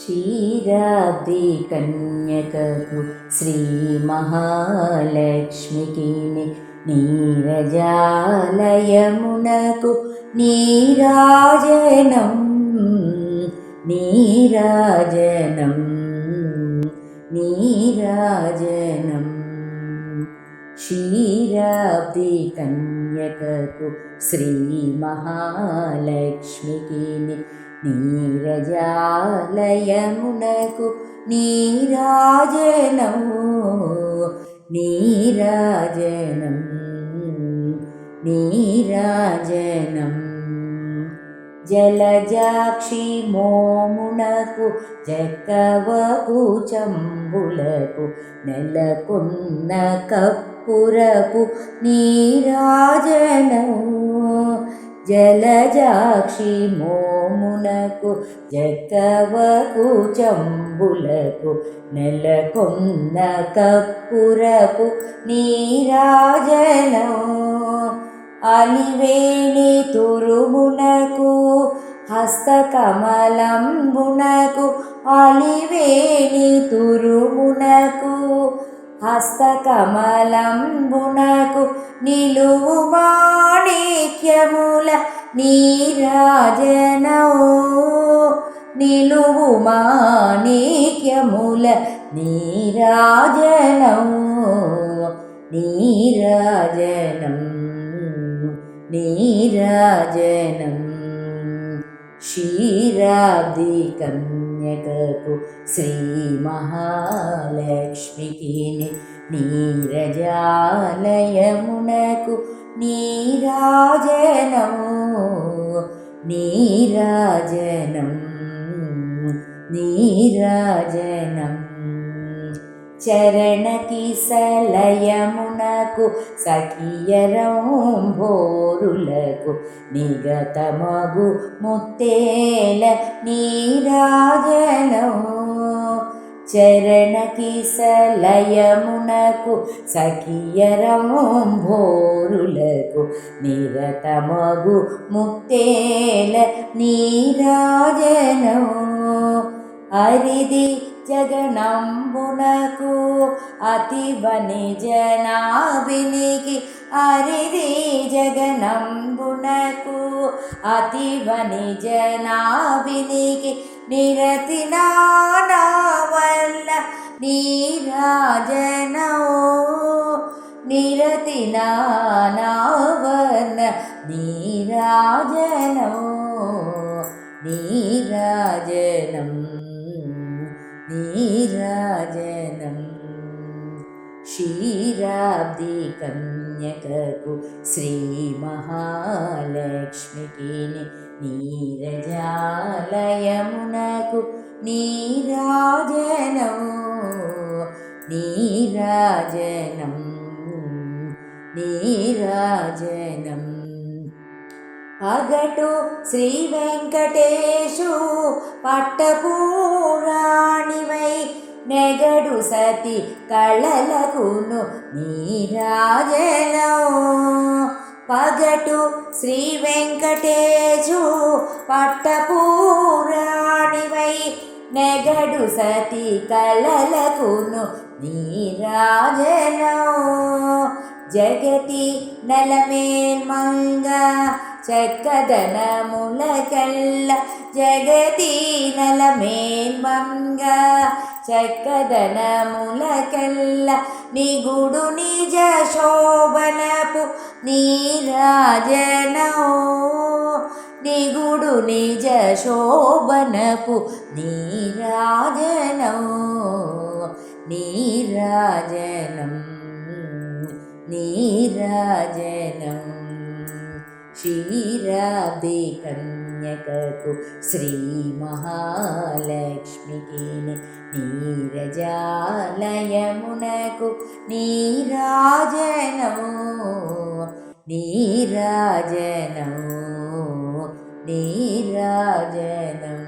क्षीराब्दि कन्यककुश्रीमहालक्ष्मीकीनि नीरजालयमुनकु नीराजनं नीराजनं नीराजनं क्षीरादि कन्यककुश्रीमहालक्ष्मीकिनि నీరజాలయమునకు నీరాజనము నీరాజనం నీరాజనం. జలజాక్షి మోమునకు జక్కవకు చంబులకు నెలకొన్న కప్పురపు నీరాజనము జలజాక్షి మోమునకు జక్కవకు చంబులకు నెలకొన్న కప్పురపు నీరాజనం అలివేణి తురుమునకు హస్తకమలంబునకు అలివేణి తురుమునకు హస్తకమలంబునకు నిలువు మాణిక్యముల నీరాజనో నిలువు మాణిక్యముల నీరాజనం నీరాజనం నీరాజనం क्षीरादिकन्यककुश्रीमहालक्ष्मीकिने नीरजालयमुनकुनीराजनं नीराजनं नीराजनम्। చరణకి సలయమునకు సఖియరంభోరులకు నిగతమగు ముత్తేల నీరాజనం. చరణకి సలయమునకు సఖియరంభోరులకు నిరతమగు ముత్తేల నీరాజనం. అరిది జగనంబునకు అతివని జనాభినికి అరిది జగనంబునకు అతివని జనాభినికి నిరతి వల్ల నీరాజనో. నిరతి నానావన నీరాజనో. నీరాజనం. नीराजनं। श्रीराब्दिकन्यककु श्रीमहालक्ष्मिकिनि नीरजालयमुनकु नीराजनौ। नीराजनं नीराजनम्। అగటు శ్రీ వెంకటేశు పట్టపూరాణివై నెగడు సతి కళలకును నీరాజలో. పగటు శ్రీ వెంకటేశు పట్టపూరాణివై నెగడు సతి కళలకును నీరాజలో. జగతి నలమేల్మంగ చక్కదనములకల్ల. జగతి నలమేల్మంగ చక్కదనములకల్ల. నిగుడు నిజ శోభనపు నీరాజనో నిగుడు నిజ శోభనపు నీరాజనో నీరాజనం. క్షీరాబ్ది కన్యకకు శ్రీ మహాలక్ష్మికి నీరజాలయమునకు నీరాజనము నీరాజనము నీరాజనం